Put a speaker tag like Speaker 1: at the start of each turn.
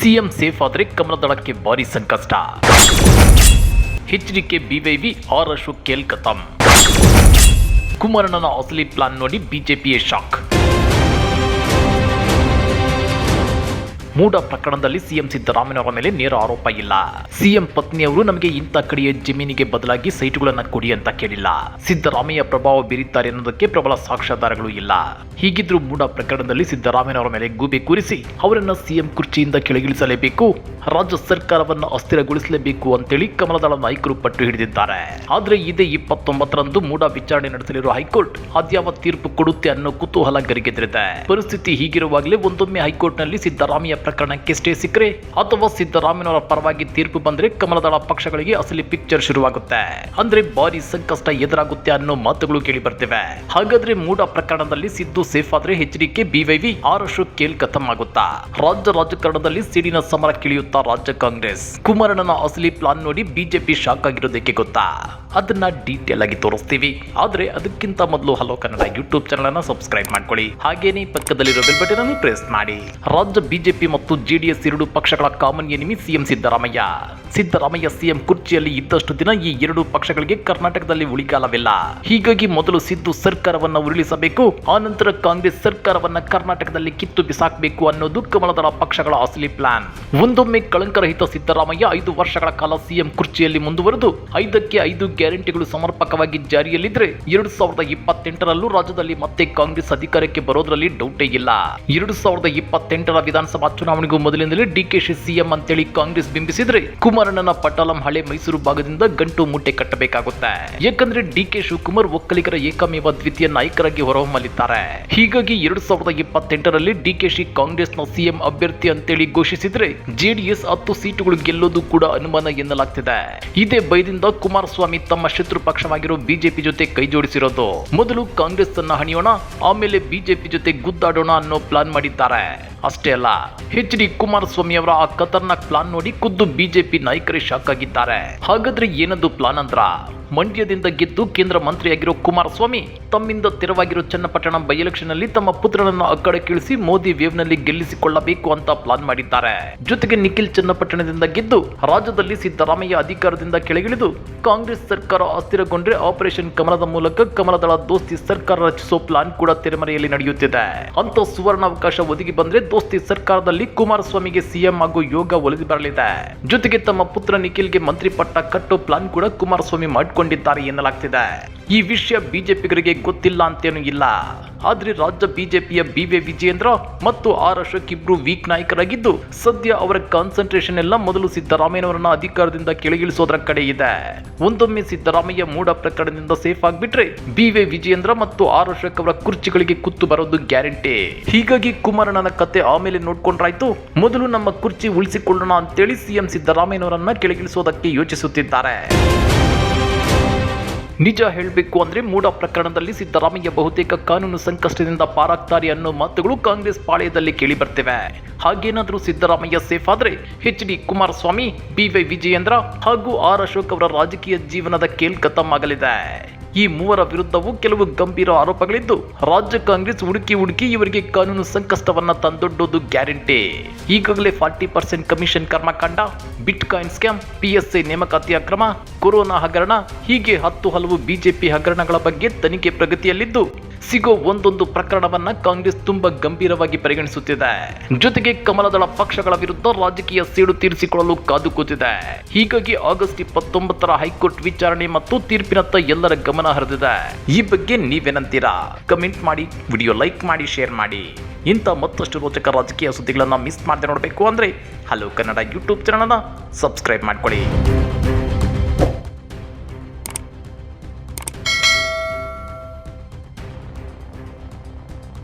Speaker 1: CM safe ಆದರೆ ಕಮಲದಳಕ್ಕೆ ಭಾರಿ ಸಂಕಷ್ಟ. ಎಚ್ಡಿಕೆ ಬಿವೈವಿ ಆರ್ ಅಶೋಕ್ ಕೇಲ್ಕತಂ. ಕುಮಾರಣ್ಣನ ಅಸಲಿ ಪ್ಲಾನ್ ನೋಡಿ ಬಿಜೆಪಿಯೇ ಶಾಕ್ ಮೂಡ ಪ್ರಕರಣದಲ್ಲಿ ಸಿಎಂ ಸಿದ್ದರಾಮಯ್ಯನವರ ಮೇಲೆ ನೇರ ಆರೋಪ ಇಲ್ಲ. ಸಿಎಂ ಪತ್ನಿಯವರು ನಮಗೆ ಇಂಥ ಕಡೆಯ ಜಮೀನಿಗೆ ಬದಲಾಗಿ ಸೈಟುಗಳನ್ನ ಕೊಡಿ ಅಂತ ಕೇಳಿಲ್ಲ. ಸಿದ್ದರಾಮಯ್ಯ ಪ್ರಭಾವ ಬೀರಿದ್ದಾರೆ ಅನ್ನೋದಕ್ಕೆ ಪ್ರಬಲ ಸಾಕ್ಷ್ಯಾಧಾರಗಳು ಇಲ್ಲ. ಹೀಗಿದ್ರೂ ಮೂಡ ಪ್ರಕರಣದಲ್ಲಿ ಸಿದ್ದರಾಮಯ್ಯನವರ ಮೇಲೆ ಗೂಬೆ ಕೂರಿಸಿ ಅವರನ್ನ ಸಿಎಂ ಕುರ್ಚಿಯಿಂದ ಕೆಳಗಿಳಿಸಲೇಬೇಕು, ರಾಜ್ಯ ಸರ್ಕಾರವನ್ನು ಅಸ್ಥಿರಗೊಳಿಸಲೇಬೇಕು ಅಂತೇಳಿ ಕಮಲದಳ ನಾಯಕರು ಪಟ್ಟು ಹಿಡಿದಿದ್ದಾರೆ. ಆದ್ರೆ ಇದೇ ಇಪ್ಪತ್ತೊಂಬತ್ತರಂದು ಮೂಡ ವಿಚಾರಣೆ ನಡೆಸಲಿರುವ ಹೈಕೋರ್ಟ್ ಅದ್ಯಾವ ತೀರ್ಪು ಕೊಡುತ್ತೆ ಅನ್ನೋ ಕುತೂಹಲ ಗರಿಗೆದರಿದೆ. ಪರಿಸ್ಥಿತಿ ಹೀಗಿರುವಾಗಲೇ ಒಂದೊಮ್ಮೆ ಹೈಕೋರ್ಟ್ನಲ್ಲಿ ಸಿದ್ದರಾಮಯ್ಯ ಪ್ರಕರಣಕ್ಕೆ ಸ್ಟೇ ಸಿಕ್ಕರೆ ಅಥವಾ ಸಿದ್ದರಾಮಯ್ಯನವರ ಪರವಾಗಿ ತೀರ್ಪು ಬಂದ್ರೆ ಕಮಲದಳ ಪಕ್ಷಗಳಿಗೆ ಅಸಲಿ ಪಿಕ್ಚರ್ ಶುರುವಾಗುತ್ತೆ. ಅಂದ್ರೆ ಭಾರಿ ಸಂಕಷ್ಟ ಎದುರಾಗುತ್ತೆ ಅನ್ನೋ ಮಾತುಗಳು ಕೇಳಿ ಬರ್ತಿವೆ ಹಾಗಾದ್ರೆ ಮೂಡ ಪ್ರಕರಣದಲ್ಲಿ ಸಿದ್ದು ಸೇಫ್ ಆದ್ರೆ ಎಚ್ಡಿಕೆ, ಬಿವೈವಿ ಆರಷ್ಟು ಕೇಲ್ ಖತಮ್ ಆಗುತ್ತಾ ರಾಜ್ಯ ರಾಜಕಾರಣದಲ್ಲಿ ಸಿಡಿನ ಸಮರ ಕಿಳಿಯುತ್ತಾ ರಾಜ್ಯ ಕಾಂಗ್ರೆಸ್? ಕುಮಾರಣ್ಣನ ಅಸಲಿ ಪ್ಲಾನ್ ನೋಡಿ ಬಿಜೆಪಿ ಶಾಕ್ ಆಗಿರೋದಕ್ಕೆ ಗೊತ್ತಾ? ಅದನ್ನ ಡೀಟೇಲ್ ಆಗಿ ತೋರಿಸ್ತೀವಿ. ಆದ್ರೆ ಅದಕ್ಕಿಂತ ಮೊದಲು ಹಲೋ ಕನ್ನಡ ಯೂಟ್ಯೂಬ್ ಚಾನಲ್ ಅನ್ನ ಸಬ್ಸ್ಕ್ರೈಬ್ ಮಾಡ್ಕೊಳ್ಳಿ. ಹಾಗೇನೇ ಪಕ್ಕದಲ್ಲಿರೋ ಬೆಲ್ ಬಟನ್ ಅನ್ನು ಪ್ರೆಸ್ ಮಾಡಿ. ರಾಜ್ಯ ಬಿಜೆಪಿ ಮತ್ತು ಜೆಡಿಎಸ್ ಎರಡು ಪಕ್ಷಗಳ common enemy CM Siddaramaiah. Siddaramaiah CM ಕುರ್ಚಿಯಲ್ಲಿ ಇದ್ದಷ್ಟು ದಿನ ಈ ಎರಡು ಪಕ್ಷಗಳಿಗೆ ಕರ್ನಾಟಕದಲ್ಲಿ ಉಳಿಗಾಲವಿಲ್ಲ. ಹೀಗಾಗಿ ಮೊದಲು ಸಿದ್ದು ಸರ್ಕಾರವನ್ನ ಉರುಳಿಸಬೇಕು ಆನಂತರ ಕಾಂಗ್ರೆಸ್ ಸರ್ಕಾರವನ್ನ ಕರ್ನಾಟಕದಲ್ಲಿ ಕಿತ್ತು ಬಿಸಾಕಬೇಕು ಅನ್ನೋದು ಕಮಲದಳ ಪಕ್ಷಗಳ ಅಸಲಿ ಪ್ಲಾನ್ ಒಂದೊಮ್ಮೆ ಕಳಂಕರಹಿತ ಸಿದ್ದರಾಮಯ್ಯ ಐದು ವರ್ಷಗಳ ಕಾಲ ಸಿಎಂ ಕುರ್ಚಿಯಲ್ಲಿ ಮುಂದುವರೆದು, ಐದಕ್ಕೆ ಐದು ಗ್ಯಾರಂಟಿಗಳು ಸಮರ್ಪಕವಾಗಿ ಜಾರಿಯಲ್ಲಿದ್ರೆ ಎರಡು ಸಾವಿರದ ಇಪ್ಪತ್ತೆಂಟರಲ್ಲೂ ರಾಜ್ಯದಲ್ಲಿ ಮತ್ತೆ ಕಾಂಗ್ರೆಸ್ ಅಧಿಕಾರಕ್ಕೆ ಬರೋದ್ರಲ್ಲಿ ಡೌಟೇ ಇಲ್ಲ. ಎರಡು ಸಾವಿರದ ಇಪ್ಪತ್ತೆಂಟರ ವಿಧಾನಸಭಾ ಚುನಾವಣೆಗೂ ಮೊದಲಿನಿಂದಲೇ ಡಿಕೆಶಿ ಸಿಎಂ ಅಂತೇಳಿ ಕಾಂಗ್ರೆಸ್ ಬಿಂಬಿಸಿದ್ರೆ ಕುಮಾರಣ್ಣನ ಪಟಾಲಂ ಹಳೆ ಮೈಸೂರು ಭಾಗದಿಂದ ಗಂಟು ಮುಟ್ಟೆ ಕಟ್ಟಬೇಕಾಗುತ್ತೆ. ಯಾಕಂದ್ರೆ ಡಿಕೆ ಶಿವಕುಮಾರ್ ಒಕ್ಕಲಿಗರ ಏಕಮೇವ ದ್ವಿತೀಯ ನಾಯಕರಾಗಿ ಹೊರಹೊಮ್ಮಲಿದ್ದಾರೆ. ಹೀಗಾಗಿ ಎರಡು ಸಾವಿರದ ಇಪ್ಪತ್ತೆಂಟರಲ್ಲಿ ಡಿಕೆಶಿ ಕಾಂಗ್ರೆಸ್ನ ಸಿಎಂ ಅಭ್ಯರ್ಥಿ ಅಂತೇಳಿ ಘೋಷಿಸಿದ್ರೆ ಜೆಡಿಎಸ್ ಹತ್ತು ಸೀಟುಗಳು ಗೆಲ್ಲೋದು ಕೂಡ ಅನುಮಾನ ಎನ್ನಲಾಗ್ತಿದೆ. ಇದೇ ಭಯದಿಂದ ಕುಮಾರಸ್ವಾಮಿ ತಮ್ಮ ಶತ್ರು ಪಕ್ಷವಾಗಿರೋ ಬಿಜೆಪಿ ಜೊತೆ ಕೈಜೋಡಿಸಿರೋದು ಮೊದಲು ಕಾಂಗ್ರೆಸ್ ಅನ್ನ ಹಣಿಯೋಣ, ಆಮೇಲೆ ಬಿಜೆಪಿ ಜೊತೆ ಗುದ್ದಾಡೋಣ ಅನ್ನೋ ಪ್ಲಾನ್ ಮಾಡಿದ್ದಾರೆ. ಅಷ್ಟೇ ಅಲ್ಲ ಎಚ್ ಡಿ ಕುಮಾರಸ್ವಾಮಿ ಅವರ ಆ ಖತರ್ನಾಕ್ ಪ್ಲಾನ್ ನೋಡಿ ಖುದ್ದು ಬಿಜೆಪಿ ನಾಯಕರೇ ಶಾಕ್ ಆಗಿದ್ದಾರೆ. ಹಾಗಾದ್ರೆ ಏನದು ಪ್ಲಾನ್ ಅಂದ್ರ? ಮಂಡ್ಯದಿಂದ ಗೆದ್ದು ಕೇಂದ್ರ ಮಂತ್ರಿಯಾಗಿರೋ ಕುಮಾರಸ್ವಾಮಿ ತಮ್ಮಿಂದ ತೆರವಾಗಿರೋ ಚನ್ನಪಟ್ಟಣ ಬೈ ಎಲೆಕ್ಷನ್ ಅಲ್ಲಿ ತಮ್ಮ ಪುತ್ರನನ್ನು ಅಕ್ಕಡಕ್ಕಿಳಿಸಿ ಮೋದಿ ವೇವ್ನಲ್ಲಿ ಗೆಲ್ಲಿಸಿಕೊಳ್ಳಬೇಕು ಅಂತ ಪ್ಲಾನ್ ಮಾಡಿದ್ದಾರೆ. ಜೊತೆಗೆ ನಿಖಿಲ್ ಚನ್ನಪಟ್ಟಣದಿಂದ ಗೆದ್ದು ರಾಜ್ಯದಲ್ಲಿ ಸಿದ್ದರಾಮಯ್ಯ ಅಧಿಕಾರದಿಂದ ಕೆಳಗಿಳಿದು ಕಾಂಗ್ರೆಸ್ ಸರ್ಕಾರ ಅಸ್ಥಿರಗೊಂಡ್ರೆ ಆಪರೇಷನ್ ಕಮಲದ ಮೂಲಕ ಕಮಲದಳ ದೋಸ್ತಿ ಸರ್ಕಾರ ರಚಿಸೋ ಪ್ಲಾನ್ ಕೂಡ ತೆರೆಮರೆಯಲ್ಲಿ ನಡೆಯುತ್ತಿದೆ. ಅಂತ ಸುವರ್ಣಾವಕಾಶ ಒದಗಿ ಬಂದ್ರೆ ದೋಸ್ತಿ ಸರ್ಕಾರದಲ್ಲಿ ಕುಮಾರಸ್ವಾಮಿಗೆ ಸಿಎಂ ಹಾಗೂ ಯೋಗ ಒಲಿದು ಬರಲಿದೆ. ಜೊತೆಗೆ ತಮ್ಮ ಪುತ್ರ ನಿಖಿಲ್ಗೆ ಮಂತ್ರಿ ಪಟ್ಟ ಕಟ್ಟು ಪ್ಲಾನ್ ಕೂಡ ಕುಮಾರಸ್ವಾಮಿ ಮಾಡಿಕೊಂಡಿದ್ದಾರೆ ಎನ್ನಲಾಗ್ತಿದೆ. ಈ ವಿಷಯ ಬಿಜೆಪಿಗರಿಗೆ ಗೊತ್ತಿಲ್ಲ ಅಂತೇನೂ ಇಲ್ಲ. ಆದ್ರೆ ರಾಜ್ಯ ಬಿಜೆಪಿಯ ಬಿ ವಿ ವಿಜಯೇಂದ್ರ ಮತ್ತು ಆರ್ ಅಶೋಕ್ ಇಬ್ರು ವೀಕ್ ನಾಯಕರಾಗಿದ್ದು ಸದ್ಯ ಅವರ ಕಾನ್ಸಂಟ್ರೇಷನ್ ಎಲ್ಲ ಮೊದಲು ಸಿದ್ದರಾಮಯ್ಯನವರನ್ನ ಅಧಿಕಾರದಿಂದ ಕೆಳಗಿಳಿಸೋದ್ರ ಕಡೆ ಇದೆ. ಒಂದೊಮ್ಮೆ ಸಿದ್ದರಾಮಯ್ಯ ಮೂಡ ಪ್ರಕರಣದಿಂದ ಸೇಫ್ ಆಗ್ಬಿಟ್ರೆ ಬಿ ವಿ ವಿಜಯೇಂದ್ರ ಮತ್ತು ಆರ್ ಅಶೋಕ್ ಅವರ ಕುರ್ಚಿಗಳಿಗೆ ಕುತ್ತು ಬರೋದು ಗ್ಯಾರಂಟಿ. ಹೀಗಾಗಿ ಕುಮಾರಣ್ಣನ ಕತೆ ಆಮೇಲೆ ನೋಡ್ಕೊಂಡ್ರಾಯ್ತು. ಮೊದಲು ನಮ್ಮ ಕುರ್ಚಿ ಉಳಿಸಿಕೊಳ್ಳೋಣ ಅಂತೇಳಿ ಸಿಎಂ ಸಿದ್ದರಾಮಯ್ಯನವರನ್ನ ಕೆಳಗಿಳಿಸೋದಕ್ಕೆ ಯೋಚಿಸುತ್ತಿದ್ದಾರೆ. ನಿಜ ಹೇಳಬೇಕು ಅಂದರೆ ಮೂಡ ಪ್ರಕರಣದಲ್ಲಿ ಸಿದ್ದರಾಮಯ್ಯ ಬಹುತೇಕ ಕಾನೂನು ಸಂಕಷ್ಟದಿಂದ ಪಾರಾಗ್ತಾರೆ ಅನ್ನೋ ಮಾತುಗಳು ಕಾಂಗ್ರೆಸ್ ಪಾಳೆಯದಲ್ಲಿ ಕೇಳಿ ಬರ್ತಿವೆ. ಹಾಗೇನಾದರೂ ಸಿದ್ದರಾಮಯ್ಯ ಸೇಫ್ ಆದರೆ H D Kumaraswamy B Y Vijayendra ಹಾಗೂ ಆರ್ ಅಶೋಕ್ ಅವರ ರಾಜಕೀಯ ಜೀವನದ ಕೇಲ್ಕತಮ್ ಆಗಲಿದೆ. ಈ ಮೂವರ ವಿರುದ್ಧವೂ ಕೆಲವು ಗಂಭೀರ ಆರೋಪಗಳಿದ್ದು, ರಾಜ್ಯ ಕಾಂಗ್ರೆಸ್ ಹುಡುಕಿ ಹುಡುಕಿ ಇವರಿಗೆ ಕಾನೂನು ಸಂಕಷ್ಟವನ್ನ ತಂದೊಡ್ಡೋದು ಗ್ಯಾರಂಟಿ. ಈಗಾಗಲೇ ಫಾರ್ಟಿ ಪರ್ಸೆಂಟ್ ಕಮಿಷನ್ ಕರ್ಮಕಾಂಡ ಬಿಟ್ ಕಾಯಿನ್ ಸ್ಕ್ಯಾಮ್ ಪಿಎಸ್ಐ ನೇಮಕಾತಿ ಅಕ್ರಮ, ಕೊರೋನಾ ಹಗರಣ, ಹೀಗೆ ಹತ್ತು ಹಲವು ಬಿಜೆಪಿ ಹಗರಣಗಳ ಬಗ್ಗೆ ತನಿಖೆ ಪ್ರಗತಿಯಲ್ಲಿದ್ದು ಸಿಗೋ ಒಂದೊಂದು ಪ್ರಕರಣವನ್ನ ಕಾಂಗ್ರೆಸ್ ತುಂಬಾ ಗಂಭೀರವಾಗಿ ಪರಿಗಣಿಸುತ್ತಿದೆ. ಜೊತೆಗೆ ಕಮಲದಳ ಪಕ್ಷಗಳ ವಿರುದ್ಧ ರಾಜಕೀಯ ಸೇಡು ತೀರಿಸಿಕೊಳ್ಳಲು ಕಾದು ಕೂತಿದೆ ಹೀಗಾಗಿ ಆಗಸ್ಟ್ ಇಪ್ಪತ್ತೊಂಬತ್ತರ ಹೈಕೋರ್ಟ್ ವಿಚಾರಣೆ ಮತ್ತು ತೀರ್ಪಿನತ್ತ ಎಲ್ಲರ ಗಮನ ಹರಿದಿದೆ. ಈ ಬಗ್ಗೆ ನೀವೇನಂತೀರಾ? ಕಮೆಂಟ್ ಮಾಡಿ, ವಿಡಿಯೋ ಲೈಕ್ ಮಾಡಿ, ಶೇರ್ ಮಾಡಿ. ಇಂಥ ಮತ್ತಷ್ಟು ರೋಚಕ ರಾಜಕೀಯ ಸುದ್ದಿಗಳನ್ನ ಮಿಸ್ ಮಾಡದೆ ನೋಡಬೇಕು ಅಂದ್ರೆ ಹಲೋ ಕನ್ನಡ ಯೂಟ್ಯೂಬ್ ಚಾನಲ್ನ ಸಬ್ಸ್ಕ್ರೈಬ್ ಮಾಡ್ಕೊಳ್ಳಿ.